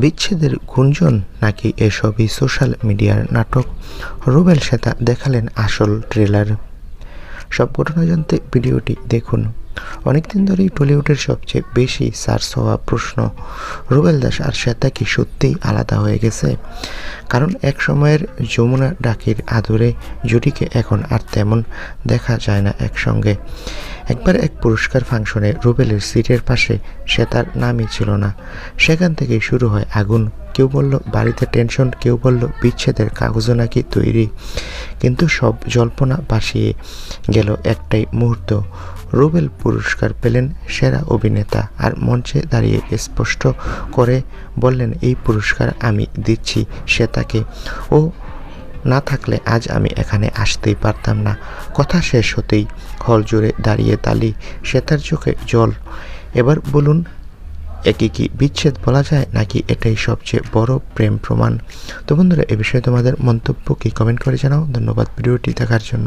বিচ্ছেদের গুঞ্জন নাকি এসবই সোশ্যাল মিডিয়ার নাটক? রুবেল সেতা দেখালেন আসল ট্রেলার। সব ঘটনা জানতে ভিডিওটি দেখুন। অনেকদিন ধরেই টলিউডের সবচেয়ে বেশি সার্চ হওয়া প্রশ্ন রুবেল দাস আর শ্বেতা কি সত্যিই আলাদা হয়ে গেছে? কারণ এক সময়ের যমুনা ডাকির আদরে জুটিকে এখন আর তেমন দেখা যায় না একসঙ্গে। একবার এক পুরস্কার ফাংশনে রুবেলের সিটের পাশে শ্বেতার নামই ছিল না। সেখান থেকেই শুরু হয় আগুন। কেউ বলল, বাড়িতে টেনশন, কেউ বলল, বিচ্ছেদের কাগজও নাকি তৈরি। কিন্তু সব জল্পনা বাসিয়ে গেল একটাই মুহূর্ত। রুবেল পুরস্কার পেলেন সেরা অভিনেতা আর মঞ্চে দাঁড়িয়ে স্পষ্ট করে বললেন, এই পুরস্কার আমি দিচ্ছি শ্বেতাকে ও না থাকলে আজ আমি এখানে আসতেই পারতাম না। কথা শেষ হতেই হল জুড়ে দাঁড়িয়ে তালি, শ্বেতার চোখে জল। এবার বলুন একে কি বিচ্ছেদ বলা যায় নাকি এটাই সবচেয়ে বড় প্রেম প্রমাণ? তো বন্ধুরা, এ বিষয়ে তোমাদের মন্তব্য কি? কমেন্ট করে জানাও। ধন্যবাদ ভিডিওটি দেখার জন্য।